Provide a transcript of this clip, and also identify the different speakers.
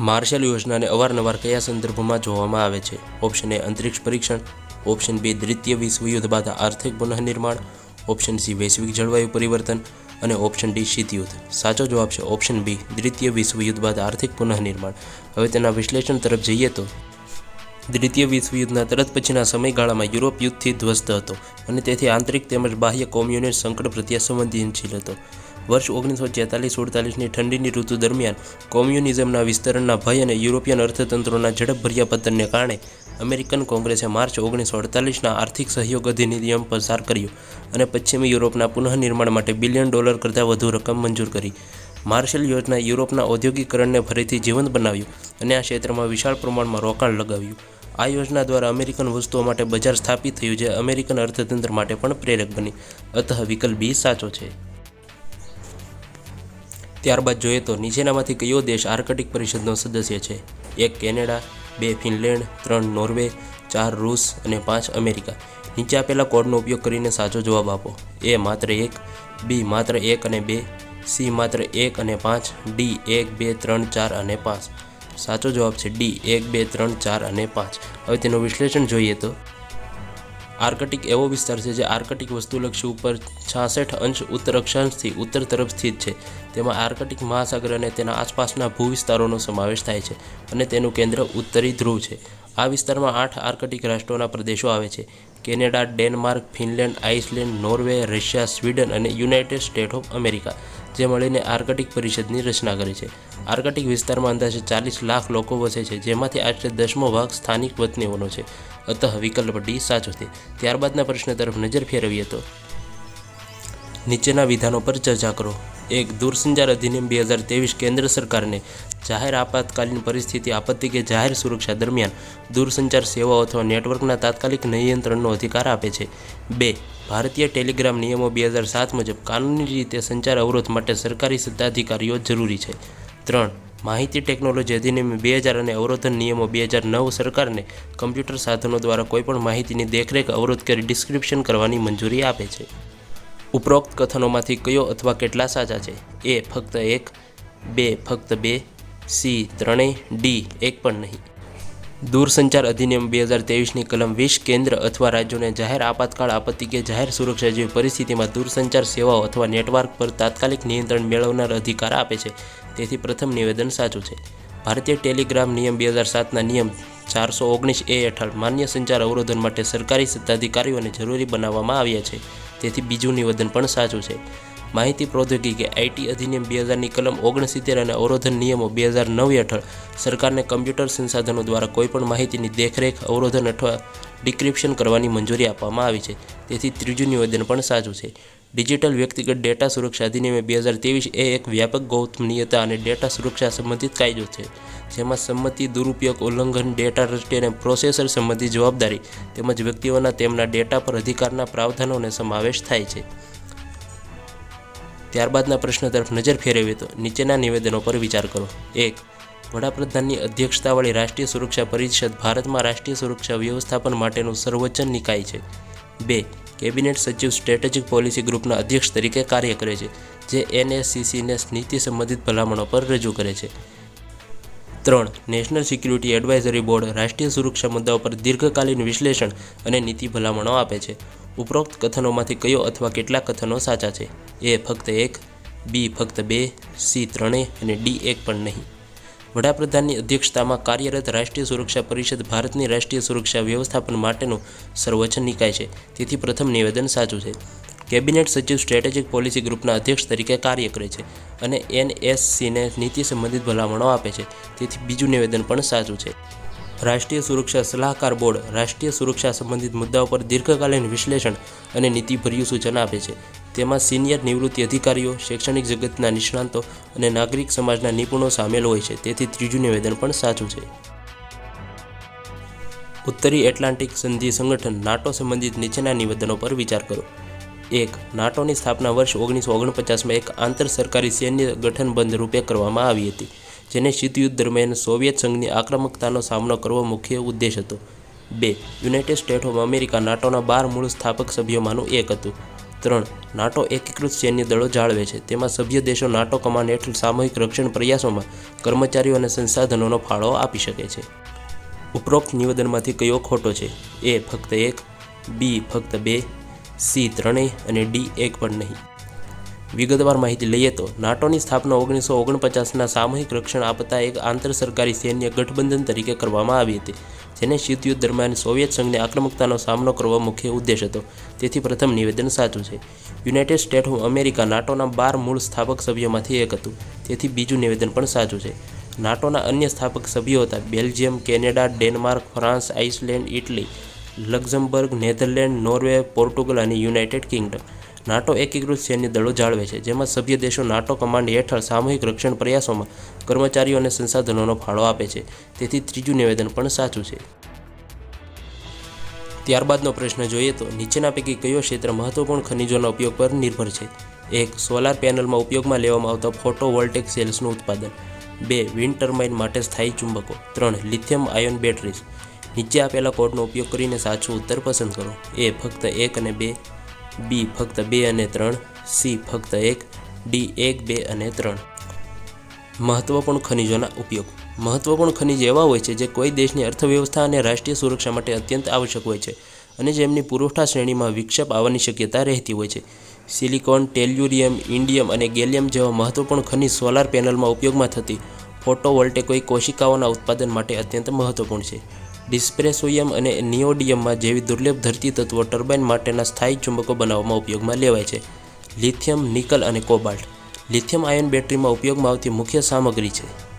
Speaker 1: Marshal યોજનાને અવારનવાર કયા સંદર્ભમાં જોવામાં આવે છે? ઓપ્શન એ અંતરિક્ષ પરીક્ષણ, ઓપ્શન બી દ્વિતીય વિશ્વયુદ્ધ બાદ આર્થિક પુનઃનિર્માણ, ઓપ્શન સી વૈશ્વિક જળવાયુ પરિવર્તન અને ઓપ્શન ડી શીતયુદ્ધ. સાચો જવાબ છે ઓપ્શન બી દ્વિતીય વિશ્વયુદ્ધ બાદ આર્થિક પુનઃનિર્માણ. હવે તેના વિશ્લેષણ તરફ જઈએ તો દ્વિતીય વિશ્વયુદ્ધના તરત પછીના સમયગાળામાં યુરોપ યુદ્ધથી ધ્વસ્ત હતો અને તેથી આંતરિક તેમજ બાહ્ય કોમ્યુનિસ્ટ સંકટ પ્રત્યે સંવેદનશીલ હતો. વર્ષ ઓગણીસો છેતાલીસ સુડતાલીસની ઠંડીની ઋતુ દરમિયાન કોમ્યુનિઝમના વિસ્તરણના ભય અને યુરોપિયન અર્થતંત્રોના ઝડપભર્યા પતનને કારણે અમેરિકન કોંગ્રેસે માર્ચ ઓગણીસો અડતાલીસના આર્થિક સહયોગ અધિનિયમ પસાર કર્યો અને પશ્ચિમી યુરોપના પુનઃનિર્માણ માટે બિલિયન ડોલર કરતાં વધુ રકમ મંજૂર કરી. માર્શલ યોજના યુરોપના ઔદ્યોગિકરણને ફરીથી જીવંત બનાવ્યું અને આ ક્ષેત્રમાં વિશાળ પ્રમાણમાં રોકાણ લગાવ્યું. આ યોજના દ્વારા અમેરિકન વસ્તુઓ માટે બજાર સ્થાપિત થયું જે અમેરિકન અર્થતંત્ર માટે પણ પ્રેરક બની. અતઃ વિકલ્પ બી સાચો છે. ત્યારબાદ જોઈએ તો નીચેનામાંથી કયો દેશ આર્કટિક પરિષદનો સદસ્ય છે? એક કેનેડા, બે ફિનલેન્ડ, ત્રણ નોર્વે, ચાર રૂસ અને પાંચ અમેરિકા. નીચે આપેલા કોડનો ઉપયોગ કરીને સાચો જવાબ આપો. એ માત્ર એક, બી માત્ર એક અને બે, સી માત્ર એક અને પાંચ, ડી એક, બે, ત્રણ, ચાર અને પાંચ. સાચો જવાબ છે ડી, એક, બે, ત્રણ, ચાર અને પાંચ. હવે તેનું વિશ્લેષણ જોઈએ તો. આર્કટિક એવો વિસ્તાર છે જે આર્કટિક વસ્તુલક્ષી ઉપર છાસઠ અંશ ઉત્તર અક્ષાંશથી ઉત્તર તરફ સ્થિત છે. તેમાં આર્કટિક મહાસાગર અને તેના આસપાસના ભૂવિસ્તારોનો સમાવેશ થાય છે અને તેનું કેન્દ્ર ઉત્તરી ધ્રુવ છે. આ વિસ્તારમાં આઠ આર્કટિક રાષ્ટ્રોના પ્રદેશો આવે છે. Canada, Denmark, Finland, Iceland, Norway, Russia, Sweden અને યુનાઇટેડ સ્ટેટ ઓફ અમેરિકા, જે મળીને આર્કટિક પરિષદની રચના કરી છે. આર્કટિક વિસ્તારમાં અંદાજે ચાલીસ લાખ લોકો વસે છે, જેમાંથી આશરે દસમો ભાગ સ્થાનિક વતનીઓનો છે. અતઃ વિકલ્પ ડી સાચો છે. ત્યારબાદના પ્રશ્ન તરફ નજર ફેરવીએ તો. નીચેના વિધાનો પર ચર્ચા કરો. એક દૂરસંચાર અધિનિયમ બે હજાર ત્રેવીસ કેન્દ્ર સરકારને જાહેર આપાતકાલીન પરિસ્થિતિ, આપત્તિ કે જાહેર સુરક્ષા દરમિયાન દૂરસંચાર સેવાઓ અથવા નેટવર્કના તાત્કાલિક નિયંત્રણનો અધિકાર આપે છે. બે, ભારતીય ટેલિગ્રામ નિયમો બે હજાર સાત મુજબ કાનૂની રીતે સંચાર અવરોધ માટે સરકારી સત્તાધિકારીઓ જરૂરી છે. ત્રણ, માહિતી ટેકનોલોજી અધિનિયમ બે હજાર અને અવરોધન નિયમો બે હજાર નવ સરકારને કમ્પ્યુટર સાધનો દ્વારા કોઈપણ માહિતીની દેખરેખ, અવરોધ કરી ડિસ્ક્રિપ્શન કરવાની મંજૂરી આપે છે. ઉપરોક્ત કથનોમાંથી કયો અથવા કેટલા સાચા છે? એ ફક્ત એક, બે ફક્ત બે, સી ત્રણેય, ડી એક પણ નહીં. દૂરસંચાર અધિનિયમ બે હજાર તેવીસની કલમ વીસ, કેન્દ્ર અથવા રાજ્યોને જાહેર આપાતકાળ આપત્તિ કે જાહેર સુરક્ષા જેવી પરિસ્થિતિમાં દૂરસંચાર સેવાઓ અથવા નેટવર્ક પર તાત્કાલિક નિયંત્રણ મેળવનાર અધિકાર આપે છે. તેથી પ્રથમ નિવેદન સાચું છે. ભારતીય ટેલિગ્રામ નિયમ બે હજાર સાતના નિયમ ચારસો ઓગણીસ એ હેઠળ માન્ય સંચાર અવરોધન માટે સરકારી સત્તાધિકારીઓને જરૂરી બનાવવામાં આવ્યા છે. તેથી બીજું નિવેદન પણ સાચું છે. માહિતી પ્રૌદ્યોગિકી આઈટી અધિનિયમ બે હજારની કલમ ઓગણસિત્તેર અને અવરોધન નિયમો બે હજાર નવ હેઠળ સરકારને કમ્પ્યુટર સંસાધનો દ્વારા કોઈપણ માહિતીની દેખરેખ, અવરોધન અથવા ડિક્રિપ્શન કરવાની મંજૂરી આપવામાં આવી છે. તેથી ત્રીજું નિવેદન પણ સાચું છે. ડિજિટલ વ્યક્તિગત ડેટા સુરક્ષા અધિનિયમ બે હજાર ત્રેવીસ એ એક વ્યાપક ગૌપનીયતા અને ડેટા સુરક્ષા સંબંધિત કાયદો છે. જેમાં સંમતિ, દુરુપયોગ, ઉલ્લંઘન ડેટા રસ્ટી અને પ્રોસેસર સંબંધિત જવાબદારી તેમજ વ્યક્તિઓના તેમના ડેટા પર અધિકારના પ્રાવધાનોને સમાવેશ થાય છે. ત્યારબાદના પ્રશ્ન તરફ નજર ફેરવીએ તો નીચેના નિવેદનો પર વિચાર કરો. એક, વડાપ્રધાનની અધ્યક્ષતાવાળી રાષ્ટ્રીય સુરક્ષા પરિષદ ભારતમાં રાષ્ટ્રીય સુરક્ષા વ્યવસ્થાપન માટેનું સર્વોચ્ચ નિકાય છે. બે, કેબિનેટ સચિવ સ્ટ્રેટેજિક પોલિસી ગ્રુપના અધ્યક્ષ તરીકે કાર્ય કરે છે, જે એનએસસીસીને નીતિ સંબંધિત ભલામણો પર રજૂ કરે છે. ત્રણ નેશનલ સિક્યુરિટી એડવાઇઝરી બોર્ડ રાષ્ટ્રીય સુરક્ષા મુદ્દાઓ પર દીર્ઘકાલીન વિશ્લેષણ અને નીતિ ભલામણો આપે છે. ઉપરોક્ત કથનોમાંથી કયો અથવા કેટલા કથનો સાચા છે? એ ફક્ત એક બી ફક્ત બે સી ત્રણેય અને ડી એક પણ નહીં. વડાપ્રધાનની અધ્યક્ષતામાં કાર્યરત રાષ્ટ્રીય સુરક્ષા પરિષદ ભારતની રાષ્ટ્રીય સુરક્ષા વ્યવસ્થાપન માટેનું સર્વોચ્ચ નિકાય છે. તેથી પ્રથમ નિવેદન સાચું છે. કેબિનેટ સચિવ સ્ટ્રેટેજિક પોલિસી ગ્રુપના અધ્યક્ષ તરીકે કાર્ય કરે છે અને એનએસસીને નીતિ સંબંધિત ભલામણો આપે છે. તેથી બીજું નિવેદન પણ સાચું છે. રાષ્ટ્રીય સુરક્ષા સલાહકાર બોર્ડ રાષ્ટ્રીય સુરક્ષા સંબંધિત મુદ્દાઓ પર દીર્ઘકાલીન વિશ્લેષણ અને નીતિભર્યું સૂચન આપે છે. તેમાં સિનિયર નિવૃત્તિ અધિકારીઓ, શૈક્ષણિક જગતના નિષ્ણાંતો અને નાગરિક સમાજના નિપુણો સામેલ હોય છે. તેથી ત્રીજું નિવેદન પણ સાચું છે. ઉત્તરી એટલાન્ટિક સંધિ સંગઠન, નાટો સંબંધિત નીચેના નિવેદનો પર વિચાર કરો. એક. નાટોની સ્થાપના વર્ષ ઓગણીસો ઓગણપચાસમાં એક આંતર સરકારી સૈન્ય ગઠનબંધ રૂપે કરવામાં આવી હતી, જેને શીતયુદ્ધ દરમિયાન સોવિયત સંઘની આક્રમકતાનો સામનો કરવો મુખ્ય ઉદ્દેશ હતો. બે. યુનાઇટેડ સ્ટેટ ઓફ અમેરિકા નાટોના બાર મૂળ સ્થાપક સભ્યોમાંનું એક હતું. ત્રણ. નાટો એકીકૃત સૈન્ય દળો જાળવે છે. તેમાં સભ્ય દેશો નાટો કમાન્ડ હેઠળ સામૂહિક રક્ષણ પ્રયાસોમાં કર્મચારીઓ અને સંસાધનોનો ફાળો આપી શકે છે. ઉપરોક્ત નિવેદનમાંથી કયો ખોટો છે? એ ફક્ત એક, બી ફક્ત બે સી ત્રણેય અને ડી એક પણ નહીં. વિગતવાર માહિતી લઈએ તો નાટોની સ્થાપના ઓગણીસો ઓગણપચાસના સામૂહિક રક્ષણ આપતા એક આંતર સરકારી સૈન્ય ગઠબંધન તરીકે કરવામાં આવી હતી, જેને શીતયુદ્ધ દરમિયાન સોવિયત સંઘની આક્રમકતાનો સામનો કરવા મુખ્ય ઉદ્દેશ હતો. તેથી પ્રથમ નિવેદન સાચું છે. યુનાઇટેડ સ્ટેટ ઓફ અમેરિકા નાટોના બાર મૂળ સ્થાપક સભ્યોમાંથી એક હતું. તેથી બીજું નિવેદન પણ સાચું છે. નાટોના અન્ય સ્થાપક સભ્યો હતા Belgium, Canada, Denmark, France, Iceland, Italy Luxembourg, Netherland, Norway, Portugal અને યુનાઇટેડ કિંગડમ. નાટો એકીકૃત સૈન્ય દળો જાળવે છે, જેમાં સભ્ય દેશો નાટો કમાન્ડ હેઠળ સામૂહિક રક્ષણ પ્રયાસોમાં કર્મચારીઓ અને સંસાધનોનો ફાળો આપે છે. તેથી ત્રીજું નિવેદન પણ સાચું છે. ત્યારબાદનો પ્રશ્ન જોઈએ તો, નીચેના પૈકી કયો ક્ષેત્ર મહત્વપૂર્ણ ખનિજોના ઉપયોગ પર નિર્ભર છે? એક, સોલાર પેનલમાં ઉપયોગમાં લેવામાં આવતા ફોટોવોલ્ટેક સેલ્સનું ઉત્પાદન. બે વિન્ડ ટર્માઇન માટે સ્થાયી ચુંબકો. ત્રણ લિથિયમ આયોન બેટરીઝ. નીચે આપેલા કોડનો ઉપયોગ કરીને સાચું ઉત્તર પસંદ કરો. એ ફક્ત એક અને બે બી ફક્ત બે અને ત્રણ સી ફક્ત એક ડી એક, બે અને ત્રણ. મહત્વપૂર્ણ ખનિજોના ઉપયોગ. મહત્વપૂર્ણ ખનિજ એવા હોય છે જે કોઈ દેશની અર્થવ્યવસ્થા અને રાષ્ટ્રીય સુરક્ષા માટે અત્યંત આવશ્યક હોય છે અને જેમની પુરવઠા શ્રેણીમાં વિક્ષેપ આવવાની શક્યતા રહેતી હોય છે. સિલિકોન, ટેલ્યુરિયમ, ઇન્ડિયમ અને ગેલિયમ જેવા મહત્વપૂર્ણ ખનિજ સોલાર પેનલમાં ઉપયોગમાં થતી ફોટોવોલ્ટેકોઈ કોશિકાઓના ઉત્પાદન માટે અત્યંત મહત્વપૂર્ણ છે. ડિસ્પ્રેસોયમ અને નિયોડિયમમાં જેવી દુર્લભ ધરતી તત્વો ટર્બાઇન માટેના સ્થાયી ચુંબકો બનાવવામાં ઉપયોગમાં લેવાય છે. લિથિયમ, નિકલ અને કોબાલ્ટ. લિથિયમ આયન બેટરીમાં ઉપયોગમાં આવતી મુખ્ય સામગ્રી છે.